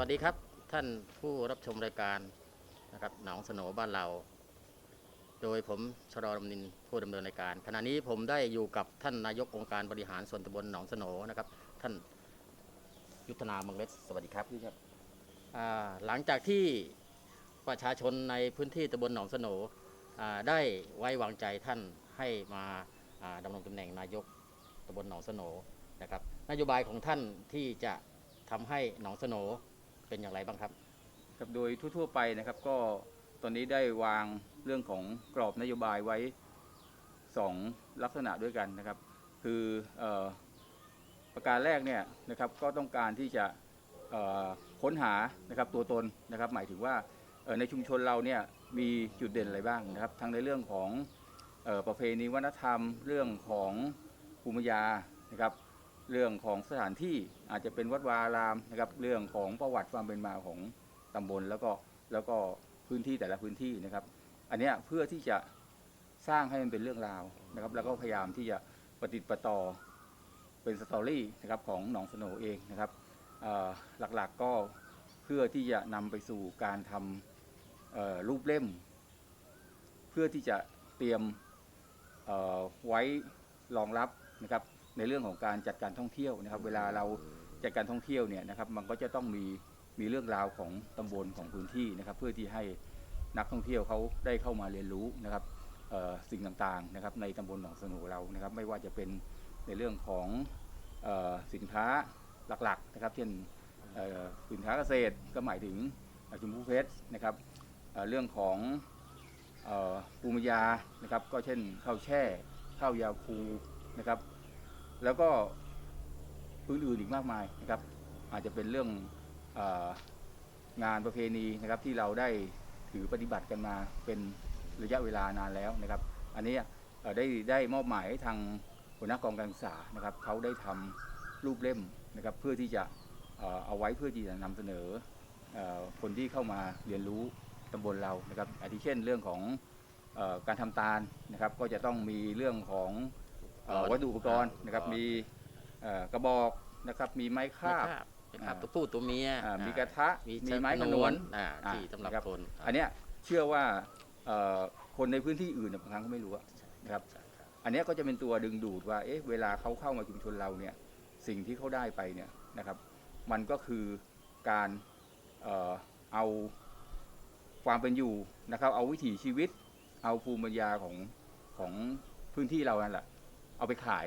วัสดีครับท่านผู้รับชมรายการนะครับหนองสโหนบ้านเรา โดยผมชรอดำนินผู้ดำเนินรายการ ขณะนี้ผมได้อยู่กับท่านนายกองค์การบริหารส่วนตำบลหนองสโหนนะครับ ท่านยุทธนาเมืองเล็กสวัสดีครับอ่าหลังจากที่ประชาชนในพื้นที่ตำบลหนองสโหนอ่าได้ไว้วางใจท่านให้มาอ่าดำรงตำแหน่งนายกตำบลหนองสโหนนะครับ นโยบายของท่านที่จะทำให้หนองสโหน เป็นอย่างไรบ้างครับ ครับโดยทั่วๆไปนะครับก็ตอนนี้ได้วางเรื่องของกรอบนโยบายไว้ 2 ลักษณะด้วยกันนะครับ คืออประการแรกเนี่ยนะครับก็ต้องการที่จะค้นหานะครับตัวตนนะครับ หมายถึงว่าในชุมชนเราเนี่ยมีจุดเด่นอะไรบ้างนะครับ ทั้งในเรื่องของอประเพณีวัฒนธรรม เรื่องของภูมิปัญญานะครับ เรื่องของสถานที่อาจจะเป็นวัดวาอารามนะครับเรื่องของประวัติความเป็นมาของตำบลแล้วก็แล้วก็พื้นที่แต่ละพื้นที่นะครับ อันนี้เพื่อที่จะสร้างให้มันเป็นเรื่องราวนะครับ แล้วก็พยายามที่จะปฏิดประต่อเป็นสตอรี่นะครับของหนองสโนเองนะครับหลักๆก็เพื่อที่จะนำไปสู่การทำรูปเล่ม เพื่อที่จะเตรียมไว้รองรับนะครับ ในเรื่องของการจัดการท่องเที่ยวนะครับ เวลาเราจัดการท่องเที่ยวเนี่ยนะครับ มันก็จะต้องมีมีเรื่องราวของตำบลของพื้นที่นะครับ เพื่อที่ให้นักท่องเที่ยวเขาได้เข้ามาเรียนรู้นะครับเอ่อสิ่งต่างๆนะครับในตำบลหนองสโหนเรานะครับ ไม่ว่าจะเป็นในเรื่องของเอ่อสินค้าหลักๆนะครับ เช่นเอ่อสินค้าเกษตรก็หมายถึงเอ่อชมพูเพชรนะครับเอ่อเรื่องของเอ่อภูมิปัญญานะครับ ก็เช่นข้าวแช่ข้าวยาคูนะครับ แล้วก็อื่นๆอีกมากมายนะครับ อาจจะเป็นเรื่ององานประเพณีนะครับที่เราได้ถือปฏิบัติกันมาเป็นระยะเวลานานแล้วนะครับ อันนี้ได้ได้มอบหมายให้ทางหัวหน้ากองการศึกษานะครับเขาได้ทำรูปเล่มนะครับเพื่อที่จะเอาไว้เพื่อที่จะนำเสนอคนที่เข้ามาเรียนรู้ตำบลเรานะครับอาทิเช่นเรื่องของการทำตาลนะครับ ก็จะต้องมีเรื่องของ วัตถุอุปกรณ์นะครับอุปกรณ์มีเอ่อกระบอกนะครับ มีไม้คาบเป็นคาบอ่า ตัวผู้ตัวเมียอ่าอ่ามีกระทะ มีมีไม้ชขนนววนนอ่าอ่าที่สำหรับนะครับคนอันเนี้ยเชื่อว่าเอ่อคนในพื้นที่อื่นเนี่ยบางครั้งก็ไม่รู้อะ นะครับ ใช่ครับ อันเนี้ยก็จะเป็นตัวดึงดูดว่า เอ๊ะ เวลาเขาเข้ามาชุมชนเราเนี่ย สิ่งที่เขาได้ไปเนี่ยนะครับ มันก็คือการเอ่อเอาความเป็นอยู่นะครับ เอาวิถีชีวิต เอาภูมิปัญญาของของพื้นที่เรานั่นแหละ เอาไปขาย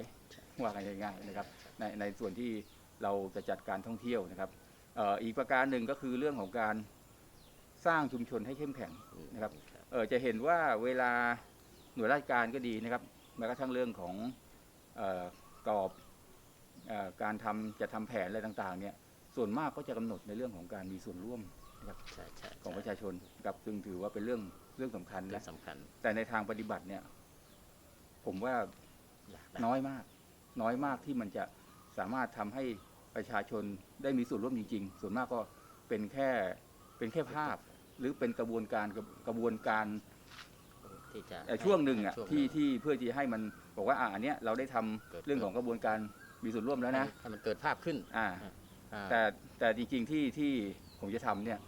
ว่ากันง่ายๆนะครับในในส่วนที่เราจะจัดการท่องเที่ยวนะครับเอ่ออีกประการหนึ่งก็คือเรื่องของการสร้างชุมชนให้เข้มแข็งนะครับเออจะเห็นว่าเวลาหน่วยราชการก็ดีนะครับแม้กระทั่งเรื่องของเออกรอบเออการทำจะทำแผนอะไรต่างๆเนี่ยส่วนมากก็จะกำหนดในเรื่องของการมีส่วนร่วมใช่ใช่ของประชาชนครับซึ่งถือว่าเป็นเรื่องเรื่องสำคัญเรื่อและงสำคัญแต่ในทางปฏิบัติเนี่ย ผมว่าอยากได้ น้อยมาก น้อยมากที่มันจะสามารถทำให้ประชาชนได้มีส่วนร่วมจริง ๆ ส่วนมากก็เป็นแค่เป็นแค่ภาพ หรือเป็นกระบวนการกระกระบวนการที่จะเอ่อช่วงหนึ่งอะช่วงที่ที่เพื่อที่ให้มันบอกว่าอะอันเนี้ยเราได้ทำเกิดเรื่องของกระบวนการมีส่วนร่วมแล้วนะให้มันเกิดภาพขึ้นอ่าอ่าแต่แต่จริงๆที่ที่ผมจะทำเนี่ย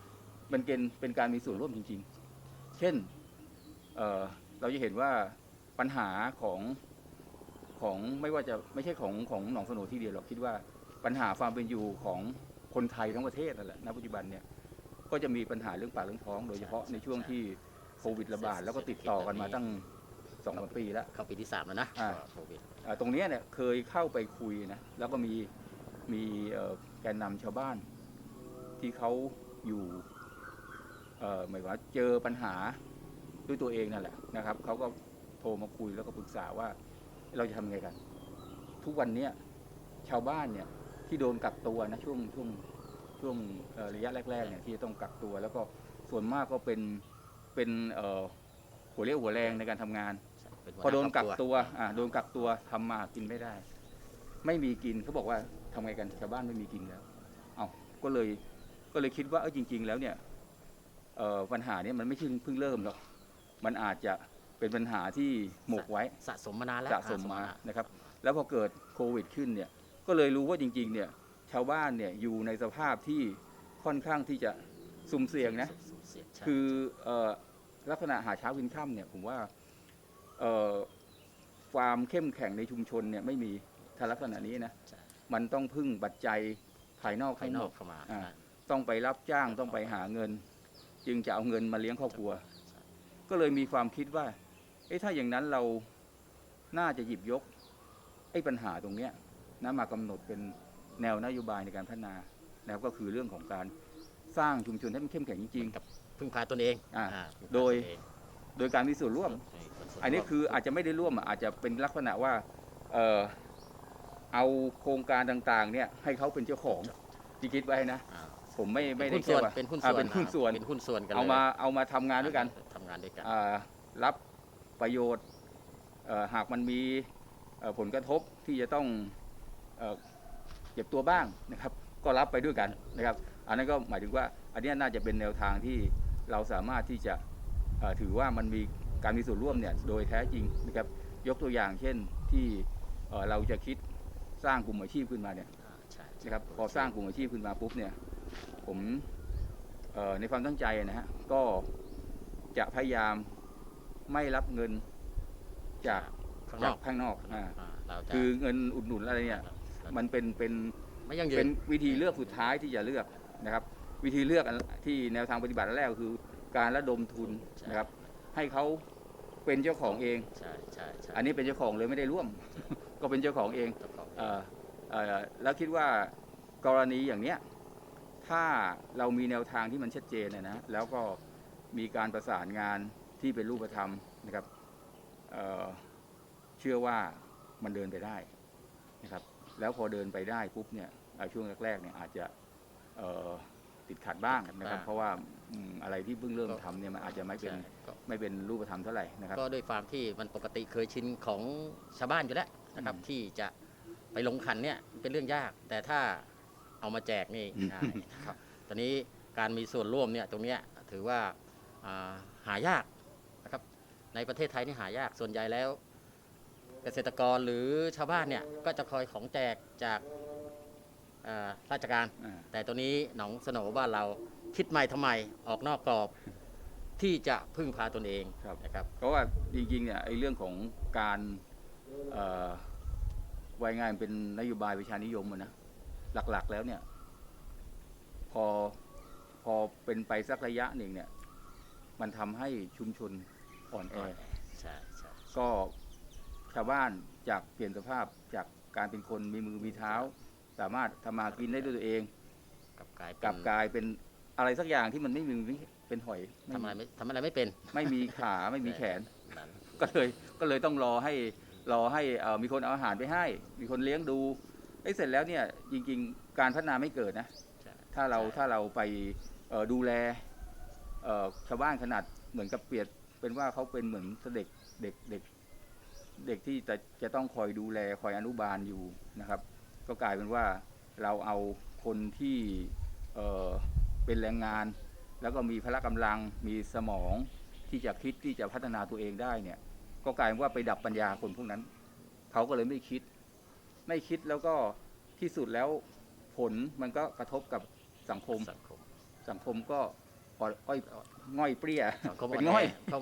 มันเป็นเป็นการมีส่วนร่วมจริง ๆ เช่นเอ่อเราจะเห็นว่าปัญหาของ ของไม่ว่าจะไม่ใช่ของของหนองสโหนที่เดียวหรอกคิดว่าปัญหาความเป็นอยู่ของคนไทยทั้งประเทศนั่นแหละณปัจจุบันเนี่ยก็จะมีปัญหาเรื่องปากเรื่องท้อง โดยเฉพาะในช่วงที่โควิดระบาดแล้วก็ติดต่อกันมาตั้งสองสามปีแล้ว เข้าปีที่สามแล้วนะอ่า โควิดอ่าตรงเนี้ยเนี่ยเคยเข้าไปคุยนะแล้วก็มีมีเอ่อแกนนำชาวบ้าน ที่เขาอยู่เอ่อหมายความว่าเจอปัญหาด้วยตัวเองนั่นแหละนะครับเขาก็โทรมาคุยแล้วก็ปรึกษาว่า เราจะทำไงกัน ทุกวันเนี้ยชาวบ้านเนี่ยที่โดนกักตัวนะช่วงช่วงช่วงเอ่อระยะแรกๆเนี่ยที่จะต้องกักตัว แล้วก็ส่วนมากก็เป็นเป็นเอ่อหัวเรี่ยวหัวแรงในการทำงานเป็นหัวหพอโดนครกับกครัตัวอ่าโดนกักตัวทำมาหากินไม่ได้ ไม่มีกินเขาบอกว่าทำไงกันชาวบ้านไม่มีกินแล้ว เอาก็เลยก็เลยคิดว่าเออจริง ๆ แล้วเนี่ยเอ่อปัญหาเนี้มันไม่ใช่เพิ่งเริ่มหรอกมันอาจจะ เป็นปัญหาที่หมกไว้สะสมมานานแล้วสะสมมาอ่นะครับ แล้วพอเกิดโควิดขึ้นเนี่ยก็เลยรู้ว่าจริงๆเนี่ยชาวบ้านเนี่ยอยู่ในสภาพที่ค่อนข้างที่จะสุ่มเสี่ยงนะสุ่มเสี่ยงใช่คือเอ่อลักษณะหาเช้ากินค่ำเนี่ยผมว่าเอ่อความเข้มแข็งในชุมชนเนี่ยไม่มีถ้าลักษณะนี้นะใช่มันต้องพึ่งปัจจัยภายนอกภายทั้งนหมอกดเข้ามาอ่านะต้องไปรับจ้างต้องไปหาเงิน จึงจะเอาเงินมาเลี้ยงครอบครัวใช่ก็เลยมีความคิดว่า เอ๊ะถ้าอย่างนั้นเราน่าจะหยิบยกไอ้ปัญหาตรงเนี้ยนะมากำหนดเป็นแนวนโยบายในการพัฒนาแล้วก็คือเรื่องของการสร้างชุมชนให้มันเข้มแข็งจริงกับพึ่งพาตนเองอ่าอ่าพึ่งพาโดยตนเองๆโดยการมีส่วนร่วมให้คส่วอันนี้ร่วมคืออาจจะไม่ได้ร่วมอะอาจจะเป็นลักษณะว่าเออเอาโครงการต่างๆ เนี่ยให้เขาเป็นเจ้าของที่คิดไว้นะาผมไม่ไม่เป็นได้หุ้นส่วนแค่ว่าเป็นหุ้นอ่าส่วนเป็นหุ้นส่วนเป็นหุ้นส่วนกันเอาลยมาเอามาทำงานด้วยกันทำงานด้วยกันอ่ารับ ประโยชน์เอ่อหากมันมีเอ่อผลกระทบที่จะต้องเอ่อเก็บตัวบ้างนะครับ ก็รับไปด้วยกันนะครับ อันนั้นก็หมายถึงว่าอันเนี้ยน่าจะเป็นแนวทางที่เราสามารถที่จะเอ่อถือว่ามันมีการมีส่วนร่วมเนี่ยโดยแท้จริงนะครับ ยกตัวอย่างเช่นที่เอ่อเราจะคิดสร้างกลุ่มอาชีพขึ้นมาเนี่ยอ่าใช่ใช่นะครับพอสร้างกลุ่มอาชีพขึ้นมาปุ๊บเนี่ยผมเอ่อในความตั้งใจนะฮะก็จะพยายาม ไม่รับเงินจากข้างนจาอกกข้างนอกอ่าอ่าเราจะคือเงินอุดหนุนอะไรเนี่ย มันเป็นเป็นไม่ยั่งยืเป็นนวิธีเลือกสุดท้ายที่จะเลือกนะครับ วิธีเลือกอันที่แนวทางปฏิบัติอันแรกก็คือ การระดมทุนนะครับ ให้เขาเป็นเจ้าของเอง ใช่ใช่ใช่อันนี้เป็นเจ้าของเลยไม่ได้ร่วม ก็เป็นเจ้าของเองเจ้าของเอ่อเอ่อแล้วคิดว่ากรณีอย่างเนี้ยถ้าเรามีแนวทางที่มันชัดเจนนะนะแล้วก็มีการประสานงาน ที่เป็นรูปธรรมนะครับเอ่อเชื่อว่ามันเดินไปได้นะครับ แล้วพอเดินไปได้ปุ๊บเนี่ยเอ่อช่วงแรกๆเนี่ยอาจจะเอ่อติดขัดบ้างนะครับ เพราะว่าอืมอะไรที่เพิ่งเริ่มทำเนี่ยมันอาจจะไม่เป็นใช่ก็ไม่เป็นรูปธรรมเท่าไหร่นะครับ ก็ด้วยความที่มันปกติเคยชินของชาวบ้านอยู่แล้วนะครับอืมที่จะไปลงขันเนี่ยเป็นเรื่องยาก แต่ถ้าเอามาแจกนี่อืมง่ายนะครับ ตอนนี้การมีส่วนร่วมเนี่ยตรงเนี้ยถือว่าอ่าหายากนะครับ ในประเทศไทยนี่หายากส่วนใหญ่แล้ว เกษตรกรหรือชาวบ้านเนี่ยก็จะคอยของแจกจากอ่าราชการ อ่า แต่ตัวนี้หนองสโหนบ้านเราคิดใหม่ทำไมออกนอกกรอบที่จะพึ่งพาตนเองครับ นะครับ เพราะว่าจริงๆเนี่ยไอ้เรื่องของการเอ่อวายงานเป็นนโยบายประชานิยมอะนะหลักๆแล้วเนี่ยพอพอเป็นไปสักระยะหนึ่งเนี่ยมันทำให้ชุมชน อ่อนแอใช่ใช่ก็ชาวบ้านจากเปลี่ยนสภาพจากการเป็นคนมีมือมีเท้า สามารถทำมากินได้ด้วยตัวเองกลับกลายเป็นกลับกลายเป็นอะไรสักอย่างที่มันไม่มีมือเป็นหอยไม่ทำอะไรมีไม่ทำอะไรไม่เป็น ไม่มีขาไม่มีแขนนั่นก็เลยก็เลยต้องรอให้รอให้เอ่อมีคนเอาอาหารไปให้ มีคนเลี้ยงดูไอ้เสร็จแล้วเนี่ยจริงๆ การพัฒนาไม่เกิดนะใช่ถ้าเราใช่ถ้าเราไปเอ่อดูแลเอ่อชาวบ้านขนาดเหมือนกับเปรียบ เป็นว่าเขาเป็นเหมือนเด็กเด็กเด็กเด็กที่จะจะต้องคอยดูแลคอยอนุบาลอยู่นะครับ ก็กลายเป็นว่าเราเอาคนที่เอ่อเป็นแรงงาน แล้วก็มีพละกำลังมีสมองที่จะคิดที่จะพัฒนาตัวเองได้เนี่ย ก็กลายเป็นว่าไปดับปัญญาคนพวกนั้นเขาก็เลยไม่คิด ไม่คิดแล้วก็ที่สุดแล้วผลมันก็กระทบกับสังคมสังคมสังคมก็อ่อนอ้อย ง่อยเปรี้ยสังคมเป็อ่อนนง่อยแอเพราะ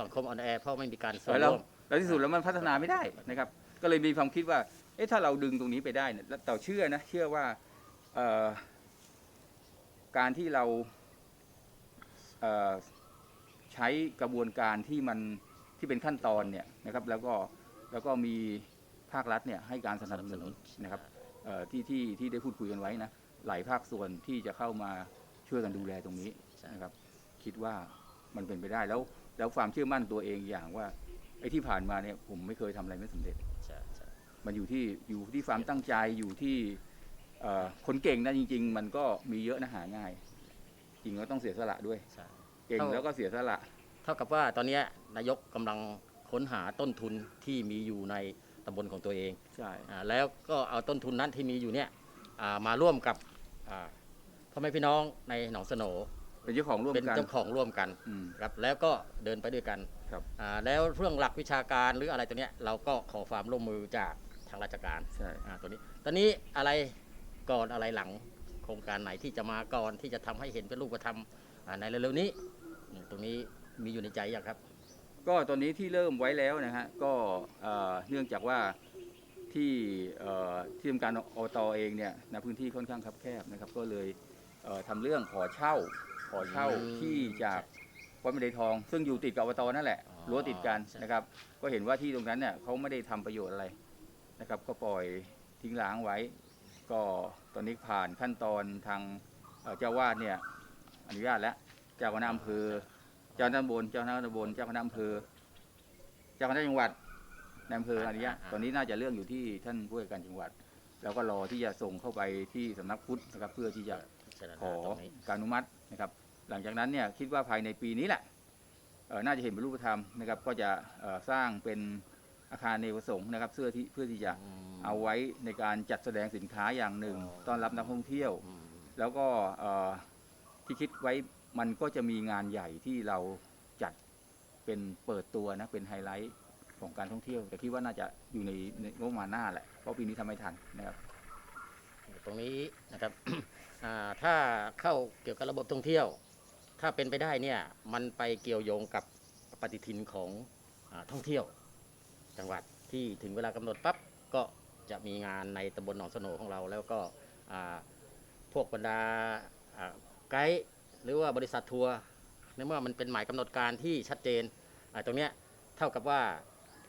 สังคมอ่อนแอเพราะไม่มีการส่เอวอนแล้วร่วม แล้วที่สุดแล้วมันพัฒนาไม่ได้นะครับ ก็เลยมีความคิดว่า เอ๊ะถ้าเราดึงตรงนี้ไปได้เนี่ยแล้วแต่เชื่อนะเชื่อว่าเอ่อการที่เราเอ่อใช้กระบวนการที่มันที่เป็นขั้นตอนเนี่ยนะครับ แล้วก็แล้วก็มีภาครัฐเนี่ยให้การสนับสนุนนะครับเอ่อที่ที่ที่ได้พูดคุยกันไว้นะหลายภาคส่วนที่จะเข้ามาช่วยกันดูแลตรงนี้ใช่นะครับ คิดว่ามันเป็นไปได้แล้ว แล้วความเชื่อมั่นตัวเองอย่างว่าไอ้ที่ผ่านมาเนี่ยผมไม่เคยทำอะไรไม่สำเร็จใช่ใช่มันอยู่ที่อยู่ที่ความตั้งใจอยู่ที่เอ่อคนเก่งนะจริง ๆ มันก็มีเยอะนะหาง่าย จริงก็ต้องเสียสละด้วยใช่เก่งเท่าแล้วก็เสียสละ เท่ากับว่าตอนเนี้ยนายกกำลังค้นหาต้นทุนที่มีอยู่ในตำบลของตัวเองใช่อ่าแล้วก็เอาต้นทุนนั้นที่มีอยู่เนี่ยอ่ามาร่วมกับอ่าพ่อแม่พี่น้องในหนองสโหน เป็นเจ้าของร่วมเป็นกัน เจ้าของร่วมกันอืม ครับแล้วก็เดินไปด้วยกันครับ อ่าแล้วเรื่องหลักวิชาการหรืออะไรตัวเนี้ยเราก็ขอความร่วมมือจากทางราชการใช่ อ่าตัวนี้ตอนนี้อะไรก่อนอะไรหลังโครงการไหนที่จะมาก่อนที่จะทำให้เห็นเป็นรูปธรรมอ่าในเร็วๆนี้อืมตรงนี้มีอยู่ในใจอย่างครับ ก็ตอนนี้ที่เริ่มไว้แล้วนะฮะก็เอ่อเนื่องจากว่าที่เอ่อที่ทำการอบตเองเนี่ยในพื้นที่ค่อนข้างคับแคบนะครับก็เลยเอ่อทำเรื่องขอเช่าข อเช่าอืมที่จากวัดมะเดทอง ซึ่งอยู่ติดกับอบตนั่นแหละอ๋อรั้วติดกันใช่นะครับ ก็เห็นว่าที่ตรงนั้นเนี่ยเขาไม่ได้ทำประโยชน์อะไรนะครับ ก็ปล่อยทิ้งร้างไว้ ก็ตอนนี้ผ่านขั้นตอนทางเอ่อเจ้าวาดเนี่ยอนุญาตแล้วเจ้าคณะอำเภอเจ้าหน้าตำบลเจ้าคณะตำบลเจ้าคณะอำเภอเจ้าคณะจังหวัดในอำเภออนุญาตอ่าตอนนี้น่าจะเรื่องอยู่ที่ท่านผู้ว่าการจังหวัด แล้วก็รอที่จะส่งเข้าไปที่สำนักพุทธนะครับเพื่อที่จะพิจารณาขอตรงนี้การอนุมัตินะครับ หลังจากนั้นเนี่ยคิดว่าภายในปีนี้แหละเอ่อน่าจะเห็นเป็นรูปธรรมนะครับก็จะเอ่อสร้างเป็นอาคารเนวสงฆ์นะครับเพื่อที่เพื่อที่จะมเอาไว้ในการจัดแสดงสินค้าอย่างหนึ่งอ๋อต้อนรับนักท่องเที่ยวอืมแล้วก็เอ่อที่คิดไว้มันก็จะมีงานใหญ่ที่เราจัดเป็นเปิดตัวนะเป็นไฮไลท์ของการท่องเที่ยว แต่คิดว่าน่าจะอยู่ในในงบประมาณหน้าแหละเพราะปีนี้ทำไม่ทันนะครับตรงนี้นะครับอ่าถ้าเข้าเกี่ยวกับระบบท่องเที่ยว ถ้าเป็นไปได้เนี่ยมันไปเกี่ยวโยงกับปฏิทินของอท่องเที่ยว จังหวัดที่ถึงเวลากำหนดปั๊บก็จะมีงานในตำบลหนองสโหนของเรา แล้วก็พวกบรรดาไกด์หรือว่าบริษัททัวร์ในเมื่อมันเป็นหมายกำหนดการที่ชัดเจนตรงเนี้ยเท่ากับว่า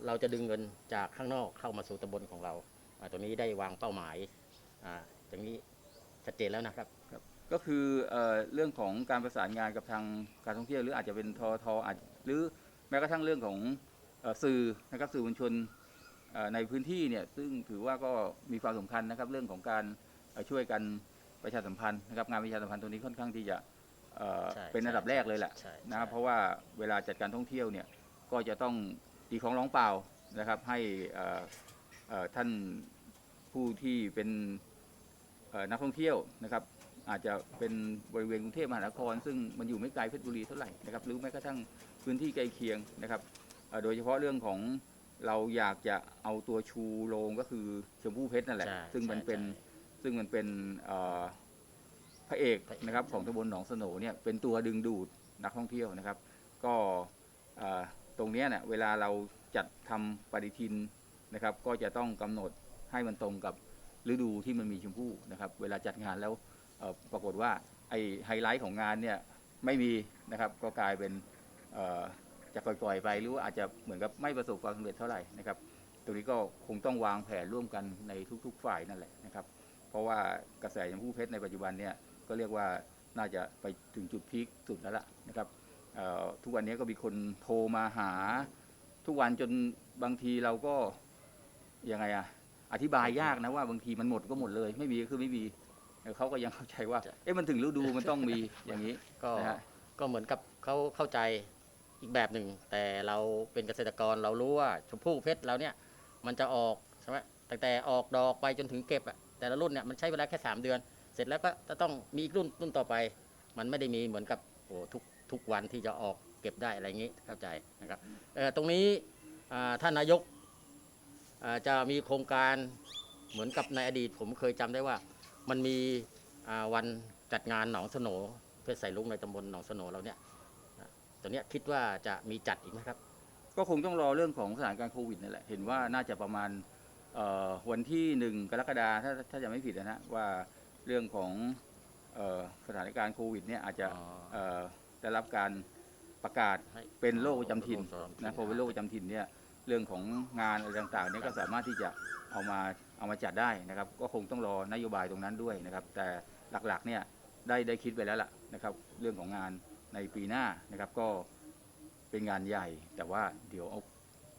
เราจะดึงเงินจากข้างนอกเข้ามาสู่ตำบลของเราตรงนี้ได้วางเป้าหมายอย่างนี้ชัดเจนแล้วนะครับ ก็คือเอ่อเรื่องของการประสานงานกับทางการท่องเที่ยว หรืออาจจะเป็นทอทอาจหรือแม้กระทั่งเรื่องของเอ่อสื่อนะครับสื่อมวลชนเอ่อในพื้นที่เนี่ยซึ่งถือว่าก็มีความสำคัญนะครับเรื่องของการเอ่อช่วยกันประชาสัมพันธ์นะครับงานประชาสัมพันธ์ตรงนี้ค่อนข้างที่จะเอ่อใช่เป็นอันดับแรกเลยแหละใช่นะครับใช่เพราะว่าเวลาจัดการท่องเที่ยวเนี่ยก็จะต้องตีของร้องเปล่านะครับให้เอ่อเอ่อท่านผู้ที่เป็นเอ่อนักท่องเที่ยวนะครับ อาจจะเป็นบริเวณกรุงเทพมหานคร ซึ่งมันอยู่ไม่ไกลเพชรบุรีเท่าไหร่นะครับหรือแม้กระทั่งพื้นที่ใกล้เคียงนะครับเอ่อโดยเฉพาะเรื่องของเราอยากจะเอาตัวชูโรงก็คือชมพู่เพชรนั่นแหละใช่ซึ่งมันใช่เป็นใช่ซึ่งมันเป็นเอ่อพระเอกพระเอกนะครับของตำบลหนองสโหนเนี่ยเป็นตัวดึงดูดนักท่องเที่ยวนะครับ ก็เอ่อตรงเนี้ยเนี่ยเวลาเราจัดทำปฏิทินนะครับ ก็จะต้องกำหนดให้มันตรงกับฤดูที่มันมีชมพู่นะครับ เวลาจัดงานแล้วเอ่อ ปรากฏว่าไอไฮไลท์ของงานเนี่ยไม่มีนะครับก็กลายเป็นจะปล่อยๆไปหรือว่าอาจจะเหมือนกับไม่ประสบความสำเร็จเท่าไหร่นะครับตรงนี้ก็คงต้องวางแผนร่วมกันในทุก ๆ ฝ่ายนั่นแหละนะครับ เพราะว่ากระแสชมพู่เพชรในปัจจุบันเนี่ยก็เรียกว่าน่าจะไปถึงจุดพีคสุดแล้วล่ะนะครับทุกวันนี้ก็มีคนโทรมาหา ทุกวันจนบางทีเราก็ยังไงอะอธิบายยากนะว่าบางทีมันหมดก็หมดเลย ไม่มีก็คือไม่มี เออเขาก็ยังเข้าใจว่า เอ๊ะมันถึงฤดูมันต้องมีอย่างนี้ก็นะฮะก็เหมือนกับเขาเข้าใจอีกแบบหนึ่ง แต่เราเป็นเกษตรกรเรารู้ว่าชมพู่เพชรเราเนี่ย มันจะออกใช่ไหมตั้งแต่ออกดอกไปจนถึงเก็บอะแต่ละรุ่นเนี่ยมันใช้เวลาแค่สามเดือน เสร็จแล้วก็จะต้องมีอีกรุ่นรุ่นต่อไป มันไม่ได้มีเหมือนกับโอ้ทุกทุกวันที่จะออกเก็บได้อะไรอย่างนี้เข้าใจนะครับเอ่อตรงนี้อ่าท่านนายกอ่าจะมีโครงการเหมือนกับในอดีต ผมเคยจำได้ว่า มันมีอ่าวันจัดงานหนองสโหนเพชรใส่ลุงในตำบลหนองสโหนเราเนี่ยนะตัวเนี้ยคิดว่าจะมีจัดอีกไหมครับ ก็คงต้องรอเรื่องของสถานการณ์โควิดนั่นแหละเห็นว่าน่าจะประมาณเอ่อวันที่หนึ่งกรกฎาถ้าถ้าจะไม่ผิดนะฮะว่าเรื่องของเอ่อสถานการณ์โควิดเนี่ยอาจจะอ๋อเอ่อได้รับการประกาศให้เป็นโรคประจำถิ่นโรคประจำถิ่นนะพอเป็นโรคประจำถิ่นเนี่ยเรื่องของงานอะไรต่างๆเนี่ยก็สามารถที่จะเอามา เอามาจัดได้นะครับ ก็คงต้องรอนโยบายตรงนั้นด้วยนะครับ แต่หลักๆเนี่ยได้ได้คิดไปแล้วล่ะนะครับ เรื่องของงานในปีหน้านะครับ ก็เป็นงานใหญ่ แต่ว่าเดี๋ยวเอา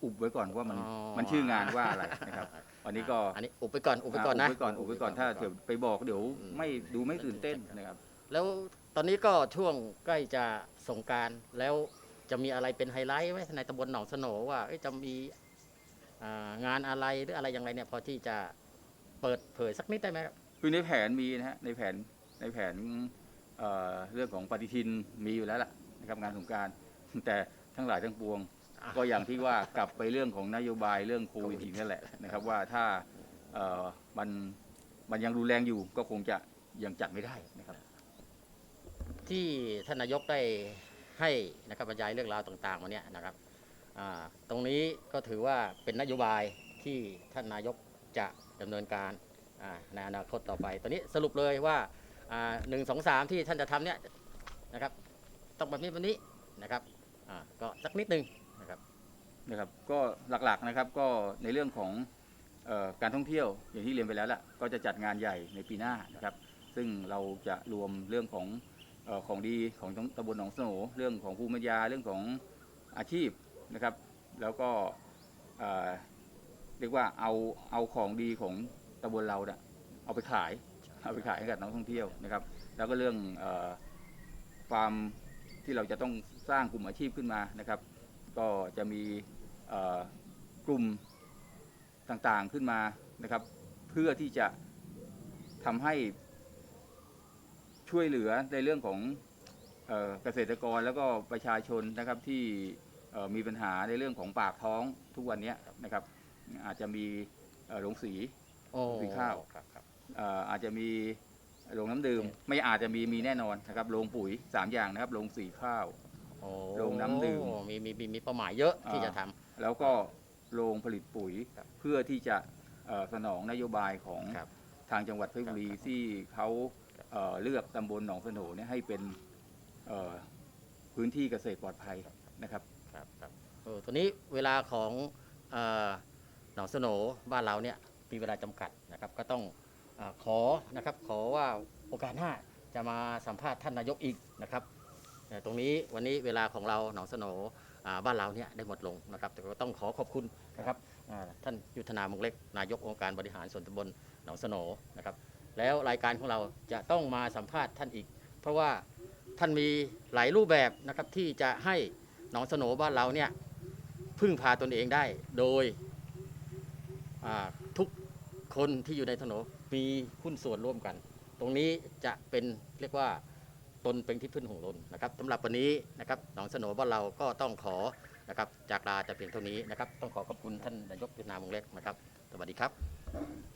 อุบไว้ก่อนว่ามันอ๋อ มันชื่องานว่าอะไรนะครับวันนี้ก็อันนี้อุบไปก่อนอุบไปก่อนนะอุบไว้ก่อนอุบไว้ก่อนถ้าเดี๋ยวไปบอกเดี๋ยวอืม ไม่ดูไม่ตื่นเต้นนะครับ แล้วตอนนี้ก็ช่วงใกล้จะสงกรารแล้วจะมีอะไรเป็นไฮไลท์ไหมในตำบลหนองสโหนว่าเอ้ยจะมีอ่า งานอะไรหรืออะไรอย่างไรเนี่ยพอที่จะเปิดเผยสักนิดได้ไหมครับคือในแผนมีนะฮะในแผนในแผนเอ่อเรื่องของปฏิทินมีอยู่แล้วล่ะนะครับงานสงกรารแต่ทั้งหลายทั้งปวงอะก็อย่างที่ว่ากลับไปเรื่องของนโยบายเรื่องโควิดอีกนั่นแหละนะครับว่าถ้าเอ่อมันมันยังรุนแรงอยู่ก็คงจะยังจัดไม่ได้นะครับ ที่ท่านนายกได้ให้นะครับบรรยายเรื่องราวต่างๆมาเนี่ยนะครับอ่า ตรงนี้ก็ถือว่าเป็นนโยบายที่ท่านนายกจะดำเนินการในอนาคตต่อไป ตอนนี้สรุปเลยว่าหนึ่งสองสามที่ท่านจะทำเนี่ยนะครับต้องแบบนี้แบบนี้นะครับก็สักนิดนึงนะครับนะครับก็หลักๆนะครับก็ในเรื่องของออการท่องเที่ยวอย่างที่เรียนไปแล้วแหละก็จะจัดงานใหญ่ในปีหน้านะครับ ซึ่งเราจะรวมเรื่องของอของดีของตำบลหนองสโหนเรื่องของภูมิปัญญาเรื่องของอาชีพ นะครับ แล้วก็เอ่อเรียกว่าเอาเอาของดีของตำบลเราเนี่ยเอาไปขายเอาไปขายให้กับนักท่องเที่ยวนะครับ แล้วก็เรื่องเออความที่เราจะต้องสร้างกลุ่มอาชีพขึ้นมานะครับ ก็จะมีเอ่อกลุ่มต่างๆขึ้นมานะครับ เพื่อที่จะทำให้ช่วยเหลือในเรื่องของเอ่อเกษตรกรแล้วก็ประชาชนนะครับที่เอ่อ มีปัญหาในเรื่องของปากท้องทุกวันนี้นะครับ อาจจะมีเอ่อโรงสีโอ้สีข้าวครับครับเอ่ออาจจะมีโรงน้ำดื่ม ไม่อาจจะมีมีแน่นอนนะครับโรงปุ๋ยสามอย่างนะครับโรงสีข้าวโอ้โรงน้ำดื่มมีมีมีมีเป้าหมายเยอะที่อ่าจะทำแล้วก็โรงผลิตปุ๋ยครับเพื่อที่จะเอ่อสนองนโยบายของครับทางจังหวัดเพชรบุรีครับที่เขาเอ่อเลือกตำบลหนองสโหนเนี่ยให้เป็นเอ่อพื้นที่เกษตรปลอดภัยนะครับ ครับครับเออตัวนี้เวลาของเอ่อหนองสโนบ้านเราเนี่ยมีเวลาจำกัดนะครับ ก็ต้องอขอนะครับ ขอว่าโอกาสหน้าจะมาสัมภาษณ์ท่านนายกอีกนะครับเอ่อตรงนี้วันนี้เวลาของเราหนองสโนอ่าบ้านเราเนี่ยได้หมดลงนะครับ แต่ก็ต้องขอขอบคุณนะครับอ่าท่านยุทธนามงเล็กนายกองค์การบริหารส่วนตำบลหนองสโนนะครับ แล้วรายการของเราจะต้องมาสัมภาษณ์ท่านอีก เพราะว่าท่านมีหลายรูปแบบนะครับที่จะให้ หนองสโหนบ้านเราเนี่ยพึ่งพาตนเองได้โดยทุกคนที่อยู่ในถนนมีหุ้นส่วนร่วมกัน ตรงนี้จะเป็นเรียกว่าตนเป็นที่พึ่งของตนนะครับสำหรับวันนี้นะครับหนองสโหนบ้านเราก็ต้องขอนะครับจากลาแต่เพียงเท่านี้นะครับ ต้องขอขอบคุณท่านนายกยุทธนามงเล็กนะครับ สวัสดีครับ